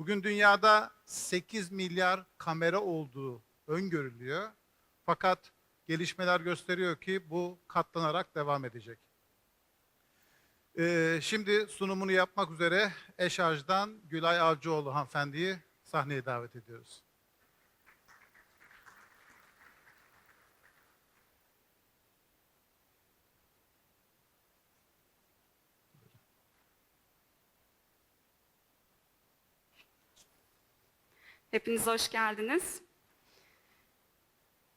Bugün dünyada 8 milyar kamera olduğu öngörülüyor. Fakat gelişmeler gösteriyor ki bu katlanarak devam edecek. Ee, şimdi sunumunu yapmak üzere Eşarj'dan Gülay Avcıoğlu hanımefendiyi sahneye davet ediyoruz. Hepiniz hoş geldiniz.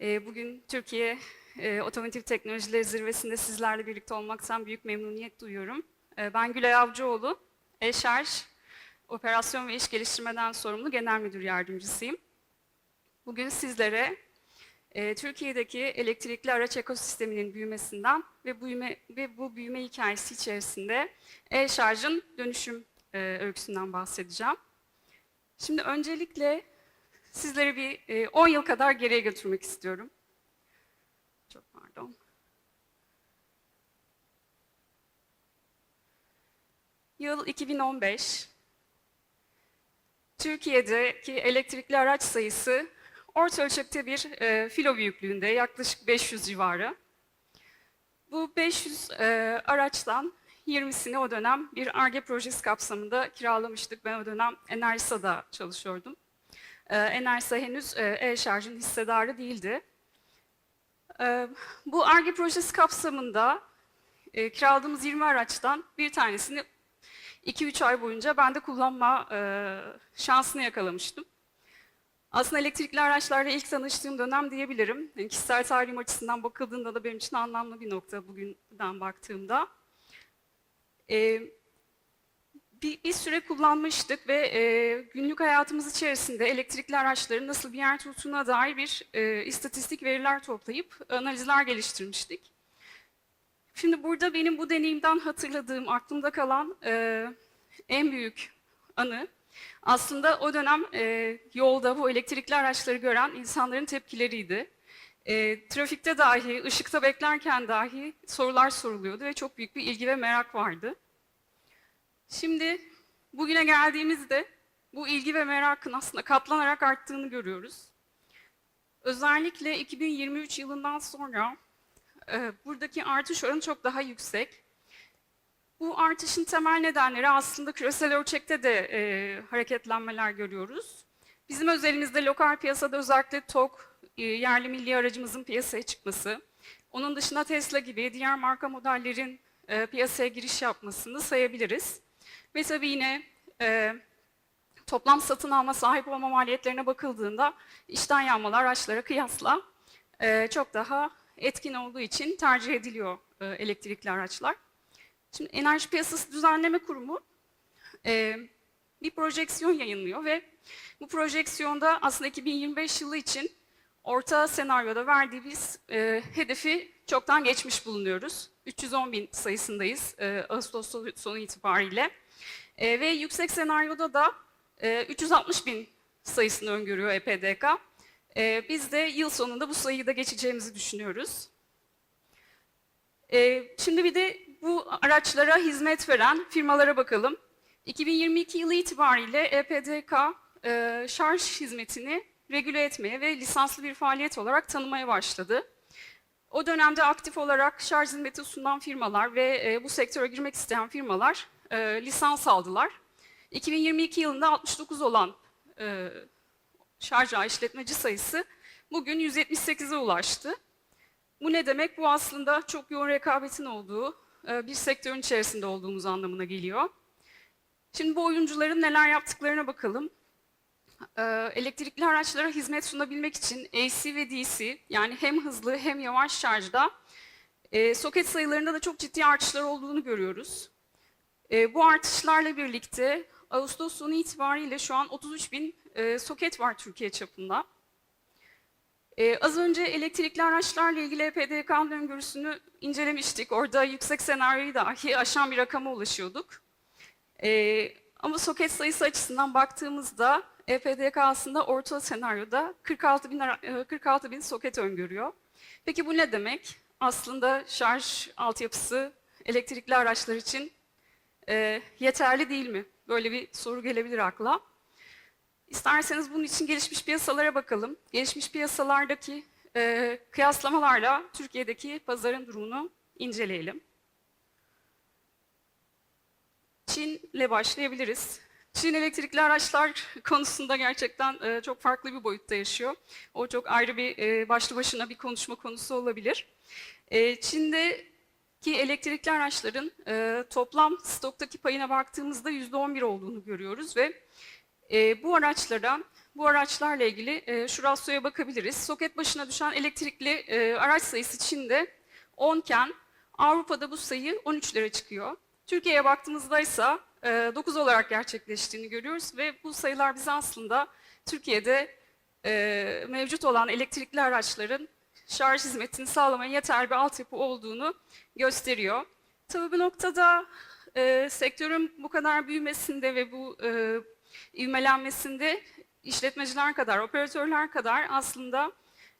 Ee, Bugün Türkiye e, Otomotiv Teknolojileri Zirvesi'nde sizlerle birlikte olmaktan büyük memnuniyet duyuyorum. Ee, Ben Gülay Avcıoğlu, Eşarj Operasyon ve İş Geliştirmeden sorumlu Genel Müdür Yardımcısıyım. Bugün sizlere e, Türkiye'deki elektrikli araç ekosisteminin büyümesinden ve, büyüme, ve bu büyüme hikayesi içerisinde e-şarjın dönüşüm e, öyküsünden bahsedeceğim. Şimdi öncelikle sizleri bir e, 10 yıl kadar geriye götürmek istiyorum. Çok pardon. Yıl 2015. Türkiye'deki elektrikli araç sayısı orta ölçekte bir e, filo büyüklüğünde yaklaşık 500 civarı. Bu 500 e, araçtan 20'sini o dönem bir ARGE projesi kapsamında kiralamıştık. Ben o dönem Enersa'da çalışıyordum. Ee, Enersa henüz e, e-şarjın hissedarı değildi. Ee, bu ARGE projesi kapsamında e, kiraladığımız 20 araçtan bir tanesini 2-3 ay boyunca ben de kullanma e, şansını yakalamıştım. Aslında elektrikli araçlarla ilk tanıştığım dönem diyebilirim. Yani kişisel tarihim açısından bakıldığında da benim için anlamlı bir nokta bugünden baktığımda. Ee, bir, bir süre kullanmıştık ve e, günlük hayatımız içerisinde elektrikli araçların nasıl bir yer tuttuğuna dair bir e, istatistik veriler toplayıp analizler geliştirmiştik. Şimdi burada benim bu deneyimden hatırladığım, aklımda kalan e, en büyük anı aslında o dönem e, yolda bu elektrikli araçları gören insanların tepkileriydi. E, trafikte dahi, ışıkta beklerken dahi sorular soruluyordu ve çok büyük bir ilgi ve merak vardı. Şimdi bugüne geldiğimizde bu ilgi ve merakın aslında katlanarak arttığını görüyoruz. Özellikle 2023 yılından sonra e, buradaki artış oranı çok daha yüksek. Bu artışın temel nedenleri aslında küresel ölçekte de e, hareketlenmeler görüyoruz. Bizim özelimizde lokal piyasada özellikle TOK, yerli milli aracımızın piyasaya çıkması, onun dışında Tesla gibi diğer marka modellerin e, piyasaya giriş yapmasını sayabiliriz. Ve tabii yine e, toplam satın alma sahip olma maliyetlerine bakıldığında içten yanmalı araçlara kıyasla e, çok daha etkin olduğu için tercih ediliyor e, elektrikli araçlar. Şimdi Enerji Piyasası Düzenleme Kurumu e, bir projeksiyon yayınlıyor ve bu projeksiyonda aslında 2025 yılı için orta senaryoda verdiğimiz e, hedefi çoktan geçmiş bulunuyoruz. 310 bin sayısındayız e, Ağustos sonu itibariyle. E, ve yüksek senaryoda da e, 360 bin sayısını öngörüyor EPDK. E, biz de yıl sonunda bu sayıyı da geçeceğimizi düşünüyoruz. E, şimdi bir de bu araçlara hizmet veren firmalara bakalım. 2022 yılı itibariyle EPDK e, şarj hizmetini regüle etmeye ve lisanslı bir faaliyet olarak tanımaya başladı. O dönemde aktif olarak şarj hizmeti sunan firmalar ve e, bu sektöre girmek isteyen firmalar e, lisans aldılar. 2022 yılında 69 olan e, şarj ağı işletmeci sayısı bugün 178'e ulaştı. Bu ne demek? Bu aslında çok yoğun rekabetin olduğu bir sektörün içerisinde olduğumuz anlamına geliyor. Şimdi bu oyuncuların neler yaptıklarına bakalım. E, elektrikli araçlara hizmet sunabilmek için AC ve DC yani hem hızlı hem yavaş şarjda e, soket sayılarında da çok ciddi artışlar olduğunu görüyoruz. E, bu artışlarla birlikte Ağustos sonu itibariyle şu an 33 bin e, soket var Türkiye çapında. E, az önce elektrikli araçlarla ilgili EPDK'nın öngörüsünü incelemiştik. Orada yüksek senaryoyu dahi aşan bir rakama ulaşıyorduk. E, ama soket sayısı açısından baktığımızda EPDK aslında orta senaryoda 46 bin, ara- e, 46 bin soket öngörüyor. Peki bu ne demek? Aslında şarj altyapısı elektrikli araçlar için e, yeterli değil mi? Böyle bir soru gelebilir akla. İsterseniz bunun için gelişmiş piyasalara bakalım. Gelişmiş piyasalardaki e, kıyaslamalarla Türkiye'deki pazarın durumunu inceleyelim. Çin'le başlayabiliriz. Çin elektrikli araçlar konusunda gerçekten e, çok farklı bir boyutta yaşıyor. O çok ayrı bir e, başlı başına bir konuşma konusu olabilir. E, Çin'deki elektrikli araçların e, toplam stoktaki payına baktığımızda %11 olduğunu görüyoruz ve e, bu araçlara, bu araçlarla ilgili e, şu rasyoya bakabiliriz. Soket başına düşen elektrikli e, araç sayısı Çin'de 10 iken Avrupa'da bu sayı 13'lere çıkıyor. Türkiye'ye baktığımızda ise 9 olarak gerçekleştiğini görüyoruz ve bu sayılar bize aslında Türkiye'de e, mevcut olan elektrikli araçların şarj hizmetini sağlamaya yeterli bir altyapı olduğunu gösteriyor. Tabii bu noktada e, sektörün bu kadar büyümesinde ve bu e, ivmelenmesinde işletmeciler kadar, operatörler kadar aslında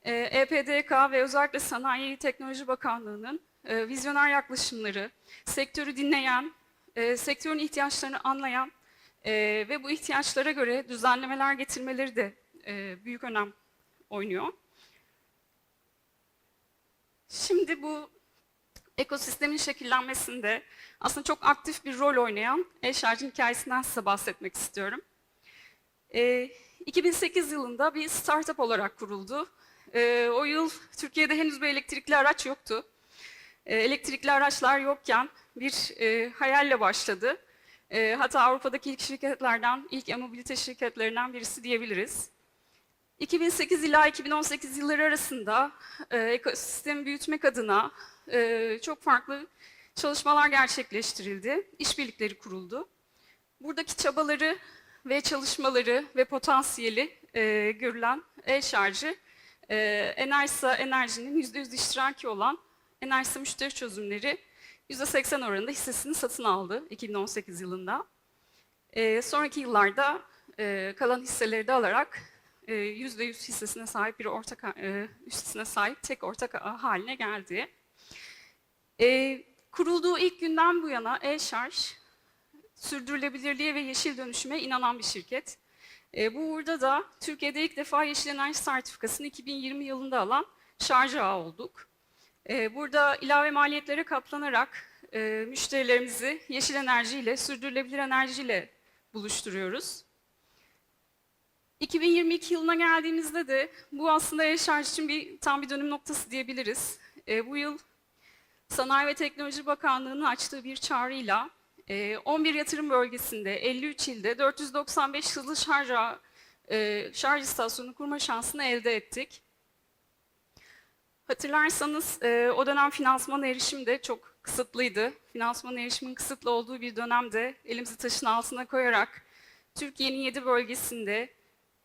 e, EPDK ve özellikle Sanayi Teknoloji Bakanlığı'nın e, vizyoner yaklaşımları, sektörü dinleyen, e, sektörün ihtiyaçlarını anlayan e, ve bu ihtiyaçlara göre düzenlemeler getirmeleri de e, büyük önem oynuyor. Şimdi bu ekosistemin şekillenmesinde aslında çok aktif bir rol oynayan e-şarjın hikayesinden size bahsetmek istiyorum. E, 2008 yılında bir startup olarak kuruldu. E, o yıl Türkiye'de henüz bir elektrikli araç yoktu. E, elektrikli araçlar yokken bir e, hayalle başladı. E, hatta Avrupa'daki ilk şirketlerden, ilk e-mobilite şirketlerinden birisi diyebiliriz. 2008 ila 2018 yılları arasında e, ekosistemi büyütmek adına e, çok farklı çalışmalar gerçekleştirildi, işbirlikleri kuruldu. Buradaki çabaları ve çalışmaları ve potansiyeli e, görülen e-şarjı, e, Enerjisa Enerji'nin %100 iştiraki olan Enerjisa Müşteri Çözümleri %80 oranında hissesini satın aldı 2018 yılında. E, sonraki yıllarda e, kalan hisseleri de alarak e, %100 hissesine sahip bir ortak e, hissesine sahip tek ortak haline geldi. E, kurulduğu ilk günden bu yana e-şarj sürdürülebilirliğe ve yeşil dönüşüme inanan bir şirket. E, bu uğurda da Türkiye'de ilk defa Yeşil Enerji Sertifikası'nı 2020 yılında alan şarj ağı olduk. E, burada ilave maliyetlere katlanarak e, müşterilerimizi yeşil enerjiyle, sürdürülebilir enerjiyle buluşturuyoruz. 2022 yılına geldiğimizde de bu aslında e-şarj için bir tam bir dönüm noktası diyebiliriz. E, bu yıl Sanayi ve Teknoloji Bakanlığı'nın açtığı bir çağrıyla e, 11 yatırım bölgesinde 53 ilde 495 hızlı şarj, ağı, e, şarj istasyonu kurma şansını elde ettik. Hatırlarsanız e, o dönem finansman erişim de çok kısıtlıydı. Finansman erişimin kısıtlı olduğu bir dönemde elimizi taşın altına koyarak Türkiye'nin 7 bölgesinde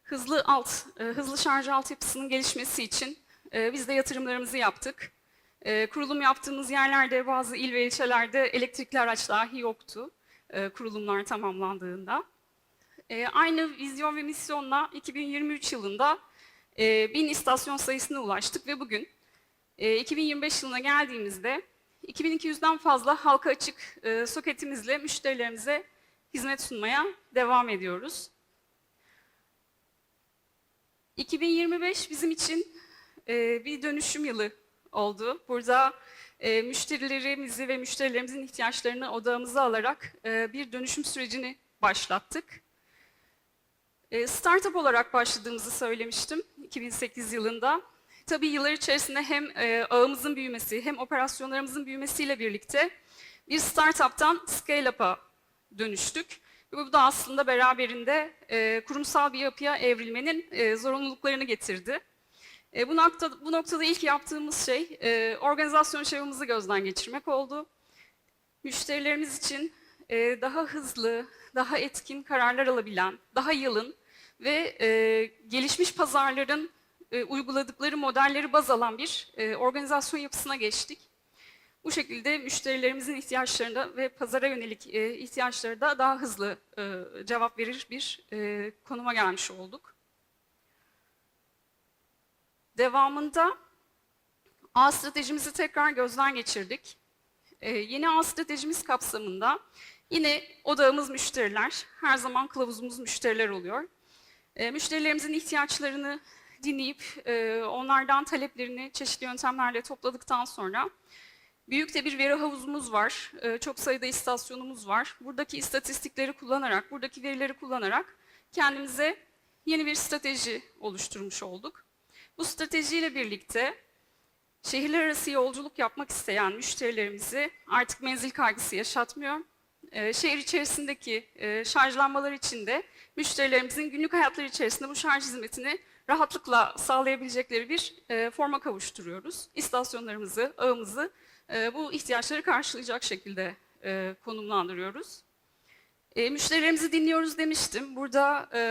hızlı alt e, hızlı şarj altyapısının gelişmesi için e, biz de yatırımlarımızı yaptık. E, kurulum yaptığımız yerlerde bazı il ve ilçelerde elektrikli araç dahi yoktu e, kurulumlar tamamlandığında. E, aynı vizyon ve misyonla 2023 yılında e, 1000 istasyon sayısına ulaştık ve bugün 2025 yılına geldiğimizde 2200'den fazla halka açık e, soketimizle müşterilerimize hizmet sunmaya devam ediyoruz. 2025 bizim için e, bir dönüşüm yılı oldu. Burada e, müşterilerimizi ve müşterilerimizin ihtiyaçlarını odağımıza alarak bir dönüşüm sürecini başlattık. Startup olarak başladığımızı söylemiştim 2008 yılında. Tabii yıllar içerisinde hem e, ağımızın büyümesi hem operasyonlarımızın büyümesiyle birlikte bir startup'tan scale-up'a dönüştük. Bu da aslında beraberinde e, kurumsal bir yapıya evrilmenin e, zorunluluklarını getirdi. E, bu, nokta, bu noktada ilk yaptığımız şey e, organizasyon çabamızı gözden geçirmek oldu. Müşterilerimiz için e, daha hızlı, daha etkin kararlar alabilen, daha yılın ve e, gelişmiş pazarların e, uyguladıkları modelleri baz alan bir e, organizasyon yapısına geçtik. Bu şekilde müşterilerimizin ihtiyaçlarına ve pazara yönelik e, ihtiyaçları da daha hızlı e, cevap verir bir e, konuma gelmiş olduk. Devamında ağ stratejimizi tekrar gözden geçirdik. E, yeni ağ stratejimiz kapsamında yine odağımız müşteriler, her zaman kılavuzumuz müşteriler oluyor. E, müşterilerimizin ihtiyaçlarını dinleyip e, onlardan taleplerini çeşitli yöntemlerle topladıktan sonra büyük de bir veri havuzumuz var. E, çok sayıda istasyonumuz var. Buradaki istatistikleri kullanarak, buradaki verileri kullanarak kendimize yeni bir strateji oluşturmuş olduk. Bu stratejiyle birlikte şehirler arası yolculuk yapmak isteyen müşterilerimizi artık menzil kaygısı yaşatmıyor. Ee, şehir içerisindeki e, şarjlanmalar için de müşterilerimizin günlük hayatları içerisinde bu şarj hizmetini rahatlıkla sağlayabilecekleri bir e, forma kavuşturuyoruz. İstasyonlarımızı, ağımızı e, bu ihtiyaçları karşılayacak şekilde e, konumlandırıyoruz. E, müşterilerimizi dinliyoruz demiştim. Burada e,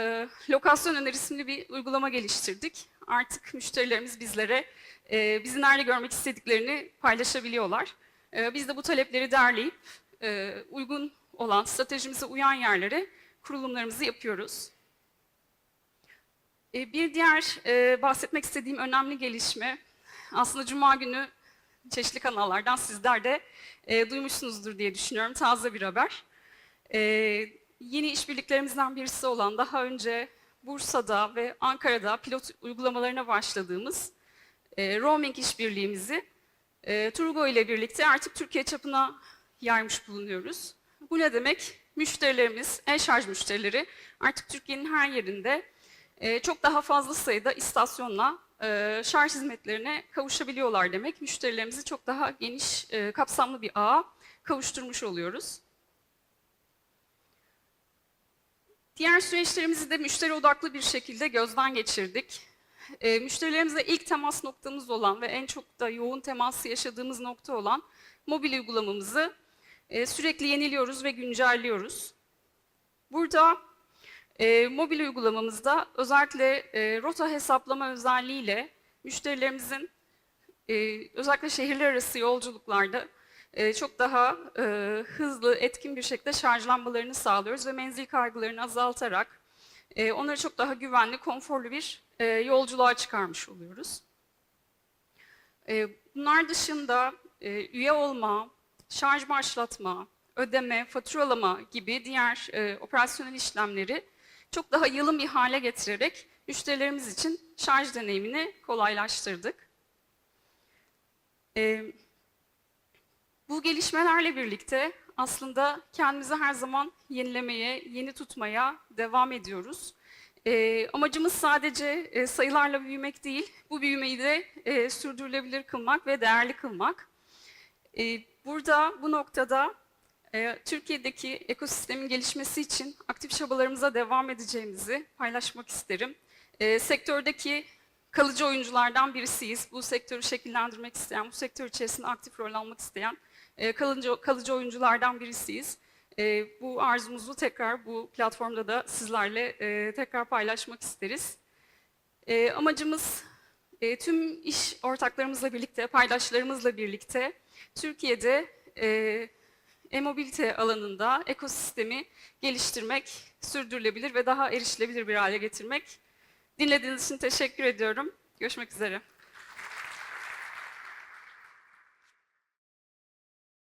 lokasyon öneri isimli bir uygulama geliştirdik. Artık müşterilerimiz bizlere e, bizi nerede görmek istediklerini paylaşabiliyorlar. E, biz de bu talepleri derleyip e, uygun olan, stratejimize uyan yerlere kurulumlarımızı yapıyoruz. E, bir diğer e, bahsetmek istediğim önemli gelişme, aslında Cuma günü çeşitli kanallardan sizler de e, duymuşsunuzdur diye düşünüyorum. Taze bir haber. Yeni işbirliklerimizden birisi olan daha önce Bursa'da ve Ankara'da pilot uygulamalarına başladığımız roaming işbirliğimizi Turgo ile birlikte artık Türkiye çapına yaymış bulunuyoruz. Bu ne demek? Müşterilerimiz, e-şarj müşterileri artık Türkiye'nin her yerinde e, çok daha fazla sayıda istasyonla e, şarj hizmetlerine kavuşabiliyorlar demek. Müşterilerimizi çok daha geniş, e, kapsamlı bir ağa kavuşturmuş oluyoruz. Diğer süreçlerimizi de müşteri odaklı bir şekilde gözden geçirdik. E, müşterilerimizle ilk temas noktamız olan ve en çok da yoğun teması yaşadığımız nokta olan mobil uygulamamızı e, sürekli yeniliyoruz ve güncelliyoruz. Burada e, mobil uygulamamızda özellikle e, rota hesaplama özelliğiyle müşterilerimizin e, özellikle şehirler arası yolculuklarda e, çok daha e, hızlı, etkin bir şekilde şarjlanmalarını sağlıyoruz ve menzil kaygılarını azaltarak e, onları çok daha güvenli, konforlu bir e, yolculuğa çıkarmış oluyoruz. E, bunlar dışında e, üye olma, şarj başlatma, ödeme, faturalama gibi diğer e, operasyonel işlemleri çok daha yalın bir hale getirerek müşterilerimiz için şarj deneyimini kolaylaştırdık. E, bu gelişmelerle birlikte aslında kendimizi her zaman yenilemeye, yeni tutmaya devam ediyoruz. E, amacımız sadece e, sayılarla büyümek değil, bu büyümeyi de e, sürdürülebilir kılmak ve değerli kılmak. E, burada bu noktada e, Türkiye'deki ekosistemin gelişmesi için aktif çabalarımıza devam edeceğimizi paylaşmak isterim. E, sektördeki kalıcı oyunculardan birisiyiz. Bu sektörü şekillendirmek isteyen, bu sektör içerisinde aktif rol almak isteyen e, kalıcı, oyunculardan birisiyiz. E, bu arzumuzu tekrar bu platformda da sizlerle e, tekrar paylaşmak isteriz. Amacımız e, tüm iş ortaklarımızla birlikte, paydaşlarımızla birlikte Türkiye'de e, e-mobilite alanında ekosistemi geliştirmek, sürdürülebilir ve daha erişilebilir bir hale getirmek. Dinlediğiniz için teşekkür ediyorum. Görüşmek üzere.